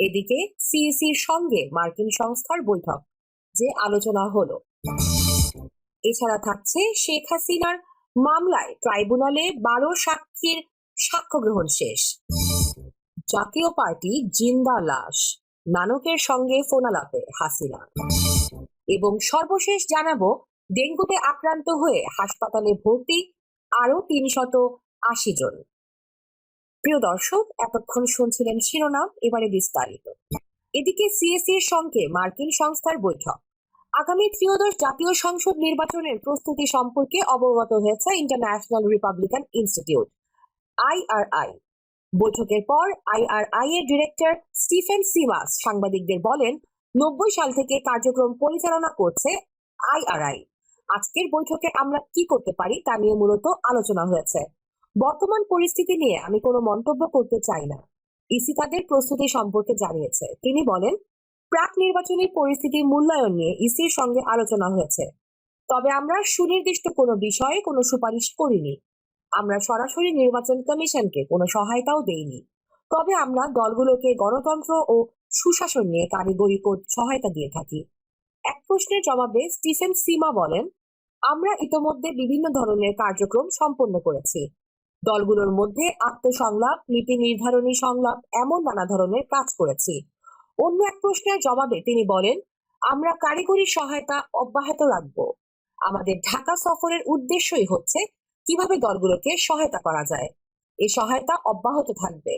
এদিকে সিইসির সঙ্গে মার্কিন সংস্থার বৈঠক, যে আলোচনা হলো। এছাড়া থাকছে শেখ হাসিনার মামলায় ট্রাইব্যুনালে বারো সাক্ষীর সাক্ষ্য গ্রহণ শেষ। জাতীয় পার্টি জিন্দা লাশ, নানকের সঙ্গে ফোনালাপে হাসিনা। এবং সর্বশেষ জানাব, ডেঙ্গুতে আক্রান্ত হয়ে হাসপাতালে ভর্তি আরও তিনশত আশি জন। প্রিয় দর্শক, এতক্ষণ শুনছিলেন শিরোনাম, এবারে বিস্তারিত। এদিকে সিএসি এর সঙ্গে মার্কিন সংস্থার বৈঠক। আগামী ত্রিয়োদশ জাতীয় সংসদ নির্বাচনের প্রস্তুতি সম্পর্কে অবগত হয়েছে ইন্টারন্যাশনাল রিপাবলিকান ইনস্টিটিউট আইআরআই বৈঠকের পর আইআরআই এর ডিরেক্টর স্টিফেন সিমাস সাংবাদিকদের বলেন, নব্বই সাল থেকে কার্যক্রম পরিচালনা করছে আইআরআই আজকের বৈঠকে আমরা কি করতে পারি তা নিয়ে মূলত আলোচনা হয়েছে। বর্তমান পরিস্থিতি নিয়ে আমি কোনো মন্তব্য করতে চাই না। ইসি তাদের প্রস্তুতি সম্পর্কে জানিয়েছে। তিনি বলেন, প্রাক নির্বাচনী পরিস্থিতির মূল্যায়ন নিয়ে ইসির সঙ্গে আলোচনা হয়েছে। তবে আমরা সুনির্দিষ্ট কোনো বিষয়ে কোনো সুপারিশ করিনি। আমরা সরাসরি নির্বাচন কমিশনকে কোনো সহায়তাও দেইনি। তবে আমরা দলগুলোকে গণতন্ত্র ও সুশাসন নিয়ে কারিগরি সহায়তা দিয়ে থাকি। এক প্রশ্নের জবাবে স্টিফেন সিমা বলেন, আমরা ইতোমধ্যে বিভিন্ন ধরনের কার্যক্রম সম্পন্ন করেছি। দলগুলোর মধ্যে আত্মসংলাপ, নীতি নির্ধারণী সংলাপ এমন নানা ধরনের কাজ করেছি। অন্য এক প্রশ্নের জবাবে তিনি বলেন, আমরা কারিগরি সহায়তা অব্যাহত রাখব। আমাদের ঢাকা সফরের উদ্দেশ্যই হচ্ছে কীভাবে দলগুলোকে সহায়তা করা যায়। এই সহায়তা অব্যাহত থাকবে।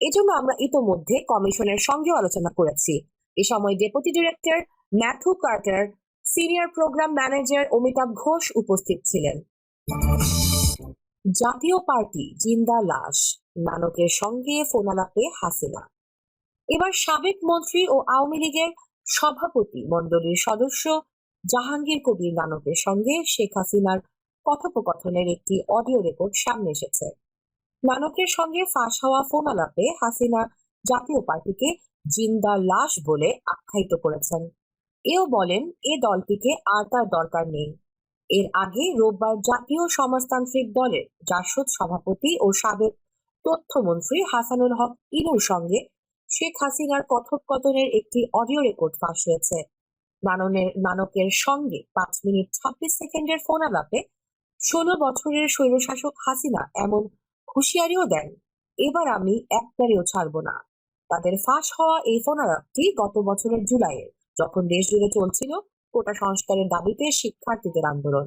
এজন্য আমরা ইতোমধ্যে কমিশনের সঙ্গে আলোচনা করেছি। এ সময় deputy director Matthew Carter, senior programme manager Amitabh Ghosh উপস্থিত ছিলেন। জাতীয় পার্টি জিন্দা লাশ, নানকের সঙ্গে ফোনালাপে হাসিনা। এবার সাবেক মন্ত্রী ও আওয়ামী লীগের সভাপতি মণ্ডলীর সদস্য জাহাঙ্গীর কবির নানকের সঙ্গে শেখ হাসিনার কথোপকথনের একটি অডিও রেকর্ড সামনে এসেছে। নানকের সঙ্গে ফাঁস হওয়া ফোনালাপে হাসিনা জাতীয় পার্টিকে জিন্দা লাশ বলে আখ্যায়িত করেছেন। এও বলেন, এ দলটিকে আর তার দরকার নেই। এর আগে রোববার জাতীয় সমাজতান্ত্রিক দলের জাসদ সভাপতি ও সাবেক তথ্যমন্ত্রী হাসানুল হক ইনুর সঙ্গে শেখ হাসিনার কথোপকথনের একটি অডিও রেকর্ড ফাঁস হয়েছে। নাননের, নানকের সঙ্গে পাঁচ মিনিট ছাব্বিশ সেকেন্ডের ফোন আলাপে ষোলো বছরের স্বৈরশাসক হাসিনা এমন হুঁশিয়ারিও দেন, এবার আমি একবারেও ছাড়ব না। তাদের ফাঁস হওয়া এই ফোন আলাপটি গত বছরের জুলাইয়ে, যখন দেশ জুড়ে চলছিল কোটা সংস্কারের দাবিতে শিক্ষার্থীদের আন্দোলন।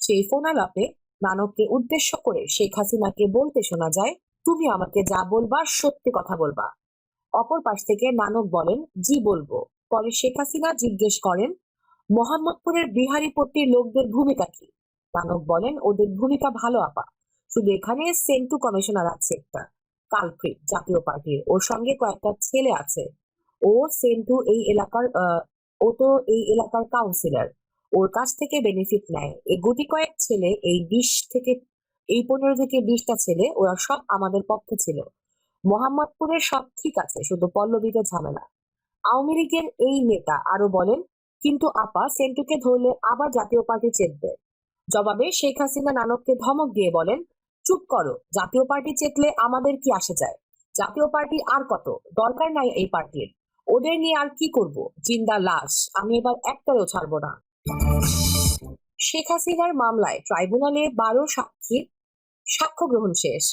সেই ফোন আলাপে নানককে উদ্দেশ্য করে শেখ হাসিনাকে বলতে শোনা যায়, তুমি আমাকে যা বলবা, সত্যি কথা বলবা। অপর পাশ থেকে নানক বলেন, জি বলব। পরে শেখ হাসিনা জিজ্ঞেস করেন, মোহাম্মদপুরের বিহারীপট্টির লোকদের ভূমিকা কি? নানক বলেন, ওদের ভূমিকা ভালো, আপা। শুধু এখানে সেন্টু কমিশনার আছে একটা, কালপ্রিট জাতীয় পার্টির। ওর সঙ্গে কয়েকটা ছেলে আছে। ও সেন্টু এই এলাকার ও তো এই এলাকার কাউন্সিলর ওর কাছ থেকে বেনিফিট নেয়। এই গুটি কয়েক ছেলে, এই বিশ থেকে, এই পনেরো থেকে বিশটা ছেলে, ওরা সব আমাদের পক্ষে ছিল। মোহাম্মদপুরের সব ঠিক আছে, শুধু পল্লবীতে ঝামেলা। আওয়ামী লীগের এই নেতা আরও বলেন, কিন্তু আপা সেন্টুকে ধরলে আবার জাতীয় পার্টি চেতবে। জবাবে শেখ হাসিনা নানককে ধমক দিয়ে বলেন, চুপ করো, জাতীয় পার্টি চেতলে আমাদের কি আসে যায়? জাতীয় পার্টি আর কত? দরকার নাই এই পার্টির। ওদের নিয়ে আর কি করব? জিন্দা লাশ। আমি এবার একটারেও ছাড়বো না। শেখ হাসিনার মামলায় ট্রাইব্যুনালে বারো সাক্ষীর সাক্ষ্য গ্রহণ শেষ।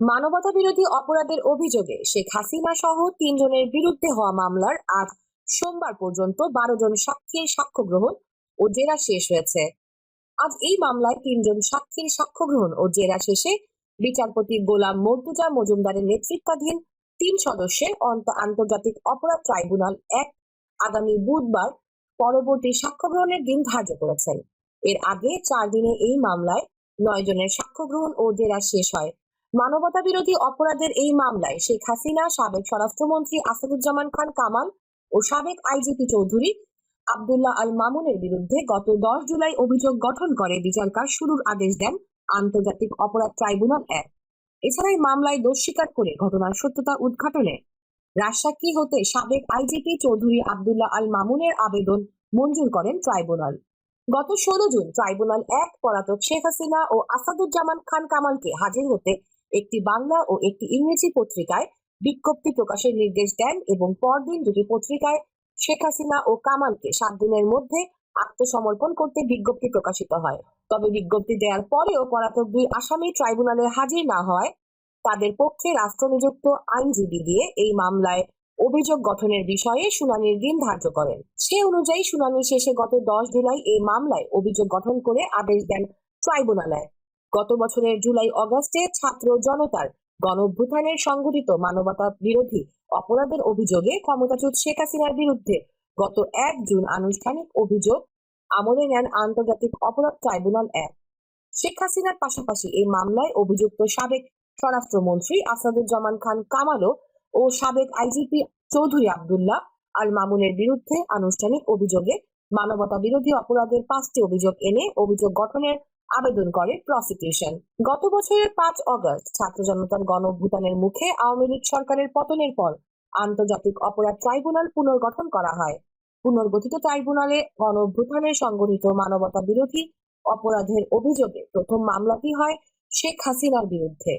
মানবতা বিরোধী অপরাধের অভিযোগে শেখ হাসিনা সহ তিনজনের বিরুদ্ধে হওয়া মামলার আজ সোমবার পর্যন্ত বারো জন সাক্ষীর সাক্ষ্য গ্রহণ ও জেরা শেষ হয়েছে। আজ এই মামলায় তিনজন সাক্ষীর সাক্ষ্য গ্রহণ ও জেরা শেষে বিচারপতি গোলাম মর্তুজা মজুমদারের নেতৃত্বাধীন তিন সদস্যের আন্তর্জাতিক অপরাধ ট্রাইব্যুনাল এক আগামী বুধবার পরবর্তী সাক্ষ্য গ্রহণের দিন ধার্য করেছেন। এর আগে চার দিনে এই মামলায় নয় জনের সাক্ষ্য গ্রহণ ও জেরা শেষ হয়। মানবতা বিরোধী অপরাধের এই মামলায় শেখ হাসিনা, সাবেক স্বরাষ্ট্রমন্ত্রী আসাদুজ্জামান খান কামাল ও সাবেক আইজিপি চৌধুরী আব্দুল্লাহ আল মামুনের বিরুদ্ধে গত দশ জুলাই অভিযোগ গঠন করে। বিচার কাজ শুরুর আদেশ দেন আন্তর্জাতিক অপরাধ ট্রাইব্যুনাল এক। এছাড়া এই মামলায় দোষ স্বীকার করে ঘটনার সত্যতা উদ্ঘাটনে রাজসাক্ষী হতে সাবেক আইজিপি চৌধুরী আব্দুল্লাহ আল মামুনের আবেদন মঞ্জুর করেন ট্রাইব্যুনাল। গত ষোলো জুন ট্রাইব্যুনাল এক পলাতক শেখ হাসিনা ও আসাদুজ্জামান খান কামালকে হাজির হতে একটি বাংলা ও একটি ইংরেজি পত্রিকায় বিজ্ঞপ্তি প্রকাশের নির্দেশ দেন এবং পরদিন দুটি পত্রিকায় শেখ হাসিনা ও কামালকে সাত দিনের মধ্যে আত্মসমর্পণ করতে বিজ্ঞপ্তি প্রকাশিত হয়। তবে বিজ্ঞপ্তি দেওয়ার পরেও পলাতক দুই আসামি ট্রাইব্যুনালে হাজির না হয় তাদের পক্ষে রাষ্ট্রনিযুক্ত আইনজীবী দিয়ে এই মামলায় অভিযোগ গঠনের বিষয়ে শুনানির দিন ধার্য করেন। সে অনুযায়ী শুনানি শেষে গত দশ জুলাই এই মামলায় অভিযোগ গঠন করে আদেশ দেন ট্রাইব্যুনালে। গত বছরের জুলাই অগস্টে ছাত্র জনতার গণঅভ্যুত্থানের সংঘটিত মানবতা বিরোধী অপরাধের অভিযোগে ক্ষমতাচ্যুত শেখ হাসিনার বিরুদ্ধে গত এক জুন আনুষ্ঠানিক অভিযোগ আমলে নেন আন্তর্জাতিক অপরাধ ট্রাইব্যুনাল এক। শেখ হাসিনার পাশাপাশি এই মামলায় অভিযুক্ত সাবেক স্বরাষ্ট্রমন্ত্রী আসাদুজ্জামান খান কামালও ও সাবেক আইজিপি চৌধুরী আবদুল্লাহ আল মামুনের বিরুদ্ধে আনুষ্ঠানিক অভিযোগে মানবতা বিরোধী অপরাধের পাঁচটি অভিযোগ এনে অভিযোগ গঠনের আবেদন করে প্রসিকিউশন। গত বছরের পাঁচ অগস্ট ছাত্র জনতার গণ মুখে আওয়ামী লীগ সরকারের পতনের পর আন্তর্জাতিক অপরাধ ট্রাইব্যুনাল পুনর্গঠন করা হয়। পুনর্গঠিত ট্রাইব্যুনালে গণ সংগঠিত মানবতা বিরোধী অপরাধের অভিযোগে প্রথম মামলাটি হয় শেখ হাসিনার বিরুদ্ধে।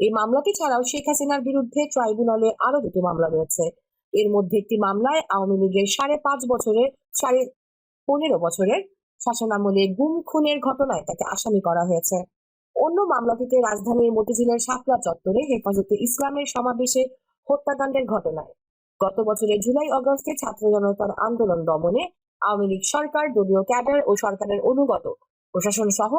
এই মামলাটি ছাড়াও শেখ হাসিনার বিরুদ্ধে ট্রাইব্যুনালে আরও দুটি মামলা রয়েছে। এর মধ্যে একটি মামলায় আওয়ামী লীগের সাড়ে পাঁচ বছরের, সাড়ে পনেরো বছরের শাসনামলে গুম খুনের ঘটনায় তাকে আসামি করা হয়েছে। অন্য মামলাটিতে রাজধানীর মতিঝিলের শাপলা চত্বরে হেফাজতে ইসলামের সমাবেশে হত্যাকাণ্ডের ঘটনায়। গত বছরের জুলাই অগস্টে ছাত্র জনতার আন্দোলন দমনে আওয়ামী লীগ সরকার, দলীয় ক্যাডার ও সরকারের অনুগত। প্রশাসন সহ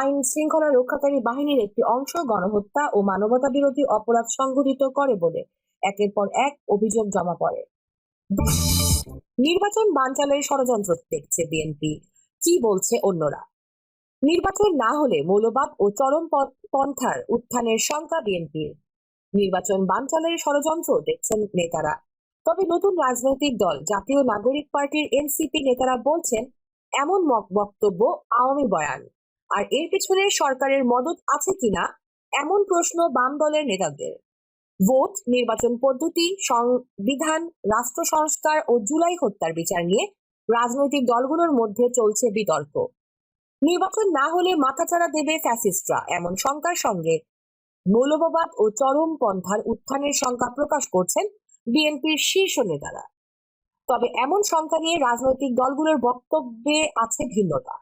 আইন শৃঙ্খলা রক্ষাকারী বাহিনীর একটি অংশ গণহত্যা ও মানবতা বিরোধী অপরাধ সংঘটিত করে বলে একের পর এক অভিযোগ জমা পড়ে। নির্বাচন বানচালের ষড়যন্ত্র দেখছে বিএনপি। কি বলছে অন্যরা? নির্বাচন না হলে মৌলবাদ ও চরম পন্থার উত্থানের শঙ্কা বিএনপির। নির্বাচন বানচালের ষড়যন্ত্র দেখছেন নেতারা। তবে নতুন রাজনৈতিক দল, জাতীয় নাগরিক পার্টির এনসিপি নেতারা বলছেন, এমন বক্তব্য আওয়ামী বয়ান। আর এর পেছনে সরকারের মদত আছে কিনা, এমন প্রশ্ন বাম দলের নেতাদের। ভোট, নির্বাচন পদ্ধতি, সংবিধান, রাষ্ট্র সংস্কার ও জুলাই হত্যার বিচার নিয়ে রাজনৈতিক দলগুলোর মধ্যে চলছে বিতর্ক। নির্বাচন না হলে মাথাচাড়া দেবে ফ্যাসিস্টরা, এমন শঙ্কার সঙ্গে মৌলবাদ ও চরম পন্থার উত্থানের শঙ্কা প্রকাশ করছেন বিএনপির শীর্ষ নেতারা। তবে এমন শঙ্কা নিয়ে রাজনৈতিক দলগুলোর বক্তব্যে আছে ভিন্নতা।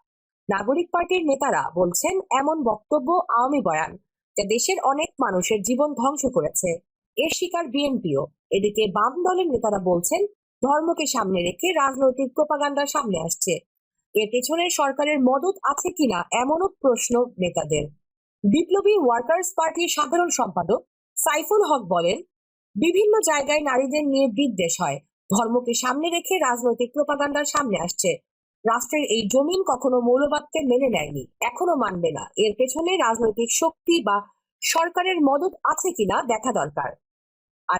নাগরিক পার্টির নেতারা বলছেন, এমন বক্তব্য আওয়ামী বয়ান, যা দেশের অনেক মানুষের জীবন ধ্বংস করেছে। এর শিকার বিএনপিও। এদিকে বাম দলের নেতারা বলছেন, ধর্মকে সামনে রেখে রাজনৈতিক প্রপাগান্ডা সামনে আসছে। এর পেছনে সরকারের মদত আছে কিনা এমনও প্রশ্ন নেতাদের। বিপ্লবী ওয়ার্কার্স পার্টির সাধারণ সম্পাদক সাইফুল হক বলেন, বিভিন্ন জায়গায় নারীদের নিয়ে বিদ্বেষ হয়। ধর্মকে সামনে রেখে রাজনৈতিক প্রপাগান্ডার সামনে আসছে। রাষ্ট্রের এই জমিন কখনো মৌলবাদকে মেনে নেয়নি, এখনও মানবে না। এর পেছনে রাজনৈতিক শক্তি বা সরকারের মদত আছে কিনা দেখা দরকার।